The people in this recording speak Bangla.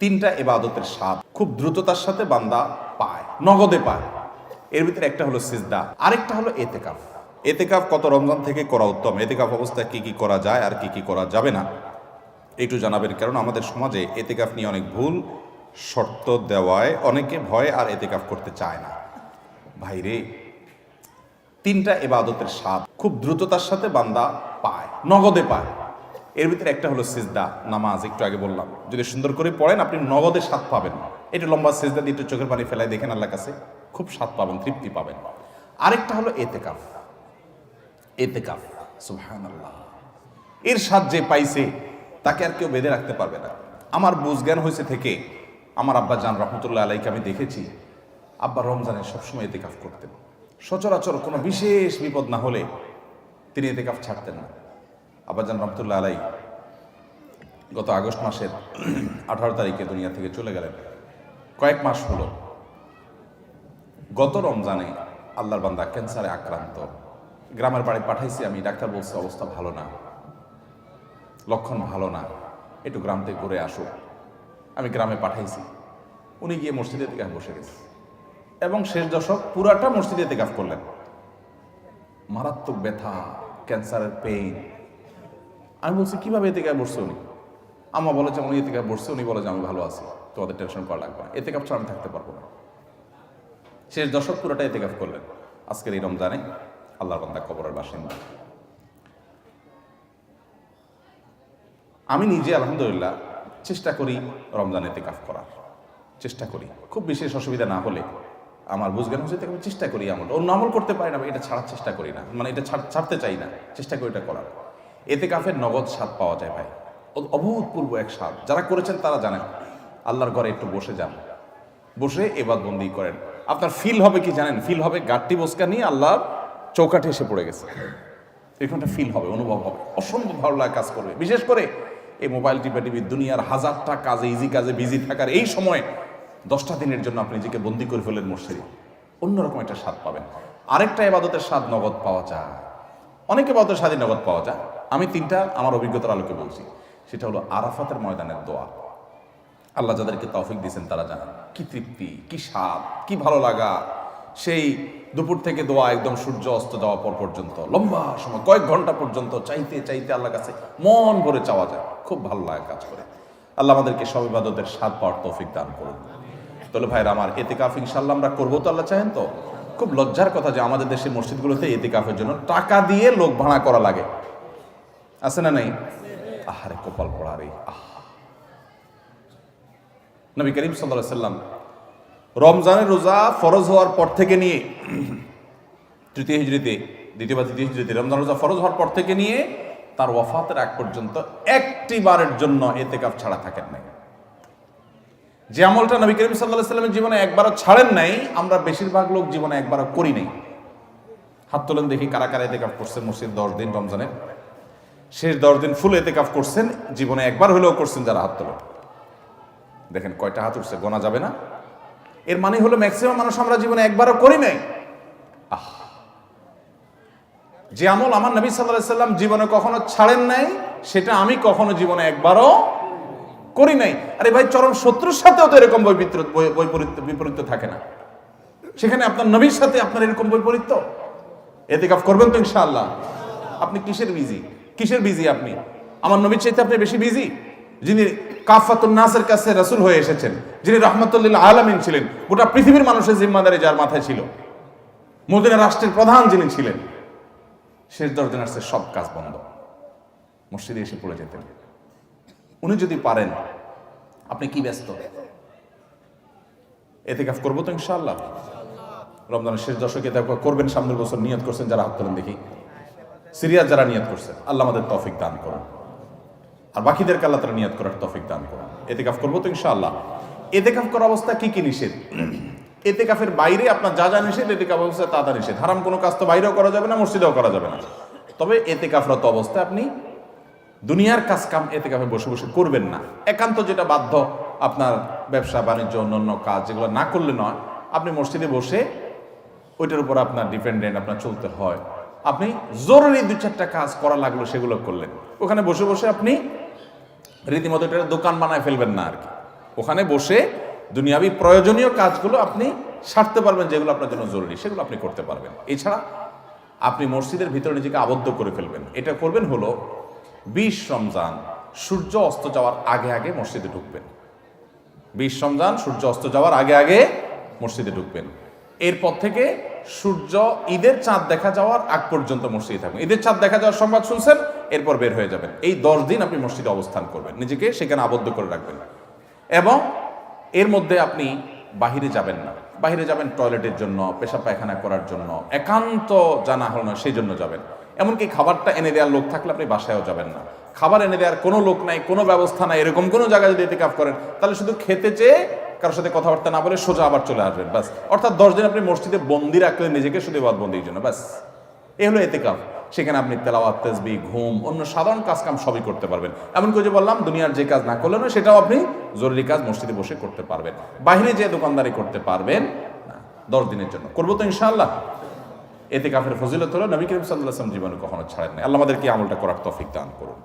তিনটা এবাদতের স্বাদ খুব দ্রুততার সাথে বান্দা পায়, নগদে পায়। এর ভিতরে একটা হলো সিজদা, আরেকটা হলো এতেকাফ। এতেকাফ কত রমজান থেকে করা উত্তম? এতেকাফ অবস্থায় কি কি করা যায় আর কি কি করা যাবে না? একটু জানাবেন, কারণ আমাদের সমাজে এতেকাফ নিয়ে অনেক ভুল শর্ত দেওয়ায় অনেকে ভয় আর এতেকাফ করতে চায় না। ভাইরে তিনটা এবাদতের স্বাদ খুব দ্রুততার সাথে বান্দা পায়, নগদে পায়। এর ভিতরে একটা হলো সিজদা, নামাজ, একটু আগে বললাম। যদি সুন্দর করে পড়েন, আপনি নগদে স্বাদ পাবেন এটা লম্বা সিজদা দিয়ে একটু চোখের পানি ফেলায় দেখেন আল্লাহ কাছে, খুব স্বাদ পাবেন, তৃপ্তি পাবেন। আরেকটা হলো এতে এতেকাফ। এতেকাফ, সুবহানাল্লাহ। এর স্বাদ যে পাইছে, তাকে আর কেউ বেঁধে রাখতে পারবে না। আমার বুঝজ্ঞান হয়েছে থেকে, আমার আব্বা জান রহমতুল্লাহ আলাইকে আমি দেখেছি, আব্বা রমজানে সবসময় এতে এতেকাফ করতেন। সচরাচর কোনো বিশেষ বিপদ না হলে তিনি এতে এতেকাফ ছাড়তেন না। আব্বা জান রহমতুল্লাহ আলাই গত আগস্ট মাসের আঠারো তারিখে দুনিয়া থেকে চলে গেলেন। কয়েক মাস হলো, গত রমজানে আল্লাহর বান্দা ক্যান্সারে আক্রান্ত। গ্রামের বাড়ি পাঠাইছি আমি, ডাক্তার বলছে, অবস্থা ভালো না, লক্ষণ ভালো না, একটু গ্রাম থেকে ঘুরে আসুক আমি গ্রামে পাঠাইছি, উনি গিয়ে মসজিদে তেকাফ বসে গেছে। এবং শেষ দশক পুরাটা মসজিদে তেকাফ করলেন। মারাত্মক ব্যথা, ক্যান্সারের পেইন আমি বলছি, কীভাবে এতে কাপ বসছে উনি? আমা বলে যে, উনি এতে কাপ বসছে উনি বলে যে, আমি ভালো আছি। তোমাদের টেনশন করা লাগবে না। এতে কাপ ছাড়া আমি থাকতে পারব না। শেষ দশক পুরোটা এতে কাপ করলেন। আজকের এই রমজানে আল্লাহর বান্দা কবরের বাসিন্দা। আমি নিজে, আলহামদুলিল্লাহ, চেষ্টা করি রমজান এতে কাফ করার। চেষ্টা করি। খুব বিশেষ অসুবিধা না হলে আমার বুঝজ্ঞান হচ্ছে আমি চেষ্টা করি আমল অন্য আমল করতে পারি না এটা ছাড়ার চেষ্টা করি না। মানে এটা ছাড়- ছাড়তে চাই না। চেষ্টা করি এটা করার। এতে কাফের নগদ স্বাদ পাওয়া যায় ভাই। অভূতপূর্ব এক স্বাদ। যারা করেছেন তারা জানেন। আল্লাহর ঘরে একটু বসে যান। বসে এবার বন্দি করেন। আপনার ফিল হবে কি জানেন? ফিল হবে গাঠটি বসকা নিয়ে আল্লাহর চৌকাঠে এসে পড়ে গেছে। এরকমটা ফিল হবে, অনুভব হবে। অসম্ভব ভালো লাগা কাজ করবে। বিশেষ করে এই মোবাইল টিপা টিভি দুনিয়ার হাজারটা কাজে ইজি কাজে বিজি থাকার এই সময় দশটা দিনের জন্য আপনি নিজেকে বন্দি করে ফেলেন মসজিদে। অন্যরকম একটা স্বাদ পাবেন। আরেকটা এবাদতের স্বাদ নগদ পাওয়া যায়। অনেক এবাদতের স্বাদই নগদ পাওয়া যায়। আমি তিনটা আমার অভিজ্ঞতার আলোকে বলছি। সেটা হলো আরাফাতের ময়দানের দোয়া। আল্লাহ যাদেরকে তৌফিক দিয়েছেন তারা জানেন। কি তৃপ্তি, কি স্বাদ, কি ভালো লাগা। সেই দুপুর থেকে দোয়া একদম সূর্য অস্ত যাওয়া পর পর্যন্ত, লম্বা সময়, কয়েক ঘণ্টা পর্যন্ত চাইতে চাইতে আল্লাহ কাছে মন ভরে চাওয়া যায়। খুব ভালো লাগে কাজ করে। আল্লাহ আমাদেরকে সব ইবাদতের স্বাদ পাওয়ার তৌফিক দান করুন। তাহলে ভাইরা আমার এতেকাফ ইনশাল্লাহ আমরা করব তো আল্লাহ চাহেন তো? খুব লজ্জার কথা যে আমাদের দেশের মসজিদগুলোতে এতেকাফের জন্য টাকা দিয়ে লোক ভাড়া করা লাগে। আছে না নাই? আহারে কপাল পড়া রে, আহ। নবী করিম সাল্লাহ সাল্লাম রমজানের রোজা ফরজ হওয়ার পর থেকে নিয়ে তৃতীয় হিজড়িতে দ্বিতীয় বা তৃতীয় হিজড়িতে রমজান রোজা ফরজ হওয়ার পর থেকে নিয়ে তার ওয়াফাতের আগ পর্যন্ত একটি বারের জন্য এতেকাফ ছাড়া থাকেন যে আমলটা নবী করিম সাল্লাহ সাল্লামের জীবনে একবারও ছাড়েন নাই, আমরা বেশিরভাগ লোক জীবনে একবারও করি নাই। হাত তোলেন দেখি কারা কারা এতেকাফ করছেন, মসজিদ দশ দিন রমজানের শেষ দশ দিন ফুল এতেকাফ করছেন, জীবনে একবার হলেও করছেন যারা হাত তোলেন। দেখেন কয়টা হাত উঠছে, গোনা যাবে না। এর মানে হলো ম্যাক্সিমাম মানুষ আমরা জীবনে একবারও করি নাই। আহ! যে আমল আমার নবী সাল্লাহ সাল্লাম জীবনে কখনো ছাড়েন নাই, সেটা আমি কখনো জীবনে একবারও করি নাই। আরে ভাই, চরম শত্রুর সাথেও তো এরকম বৈপরীত্য বিপরীত্য থাকে না। সেখানে আপনার নবীর সাথে আপনার এরকম বৈপরীত্য? এতে কাপ করবেন তো ইনশাআল্লাহ। আপনি কিসের বিজি? কিসের বিজি আপনি? আমার নবীর চাইতে আপনি বেশি বিজি? যিনি কাফাতুন নাসের কাছে রাসূল হয়ে এসেছেন, যিনি রহমতুল্লিল আলামিন ছিলেন, গোটা পৃথিবীর মানুষের জিম্মাদারি যার মাথায় ছিল। মদিনা রাষ্ট্রের প্রধান যিনি ছিলেন, শেষ দশ দিন আসছে, সব কাজ বন্ধ। মসজিদে এসে পড়ে যেতেন। উনি যদি পারেন, আপনি কি ব্যস্ত? এতে কাজ করব তো ইনশাআল্লাহ। রমজানের শেষ দশকে করবেন, সামনের বছর নিয়ত করছেন, যারা হাত তোলেন দেখি। সিরিয়াস যারা নিয়ত করছেন, আল্লাহ আমাদের তফিক দান করুন। আর বাকিদেরকে আল্লাহ তারা নিয়ত করার তফিক দান করুন। এতে কাফ করব তো ইনশাআল্লাহ। এতে কাফ করার অবস্থা কি কি নিষেধ? এতে কাফের বাইরে আপনার যা যা নিষেধ এতে কাফ অবস্থা তা তা নিষেধ। হারাম কোনো কাজ তো বাইরেও করা যাবে না, মসজিদেও করা যাবে না। তবে এতে কাফরত অবস্থায় আপনি দুনিয়ার কাজ কাম এতে কাফে বসে বসে করবেন না। একান্ত যেটা বাধ্য আপনার ব্যবসা, বাণিজ্য, অন্যান্য কাজ, যেগুলো না করলে নয়, আপনি মসজিদে বসে ওইটার উপর আপনার ডিপেন্ডেন্ট আপনার চলতে হয়। আপনি জরুরি দু চারটা কাজ করা লাগল সেগুলো করলেন। ওখানে বসে বসে আপনি রীতিমতো এটা দোকান বানায় ফেলবেন না আর কি ওখানে বসে দুনিয়াবি প্রয়োজনীয় কাজগুলো আপনি সারতে পারবেন যেগুলো আপনার জন্য জরুরি, সেগুলো আপনি করতে পারবেন। এছাড়া আপনি মসজিদের ভিতরে নিজেকে আবদ্ধ করে ফেলবেন। এটা করবেন হলো বিশ রমজান, সূর্য অস্ত যাওয়ার আগে আগে মসজিদে ঢুকবেন। বিশ রমজান, সূর্য অস্ত যাওয়ার আগে আগে মসজিদে ঢুকবেন। এরপর থেকে সূর্য ঈদের চাঁদ দেখা যাওয়ার আগ পর্যন্ত মসজিদে থাকবেন। ঈদের চাঁদ দেখা যাওয়ার সংবাদ শুনছেন, এরপর বের হয়ে যাবেন। এই দশ দিন আপনি মসজিদে অবস্থান করবেন, নিজেকে সেখানে আবদ্ধ করে রাখবেন। এবং এর মধ্যে আপনি বাহিরে যাবেন না। বাহিরে যাবেন টয়লেটের জন্য, পেশাব পায়খানা করার জন্য, একান্ত জানা হলো না সেই জন্য যাবেন। এমনকি খাবারটা এনে দেওয়ার লোক থাকলে আপনি বাসায়ও যাবেন না। খাবার এনে দেওয়ার কোনো লোক নাই, কোনো ব্যবস্থা নাই, এরকম কোনো জায়গায় যদি এতে কাপ করেন, তাহলে শুধু খেতে চেয়ে কারোর সাথে কথাবার্তা না বলে সোজা আবার চলে আসবেন, ব্যাস। অর্থাৎ দশ দিন আপনি মসজিদে বন্দি রাখলেন নিজেকে শুধু বন্দির জন্য, ব্যাস। এ হলো এতে কাপ সেখানে আপনি তেলাওয়াত তেসবি ঘুম, অন্য সাধারণ কাজ কাম সবই করতে পারবেন। এমন করে যে বললাম, দুনিয়ার যে কাজ না করলেন সেটাও আপনি জরুরি কাজ মসজিদে বসে করতে পারবেন। বাইরে যে দোকানদারি করতে পারবেন দশ দিনের জন্য। করব তো ইনশাআল্লাহ। এতে কাফের ফজিলত হলো, নবী করিম সাল্লাহ জীবনে কখনো ছাড়েন না আল্লাহ আমাদেরকে আমলটা করার তফিক দান করুন।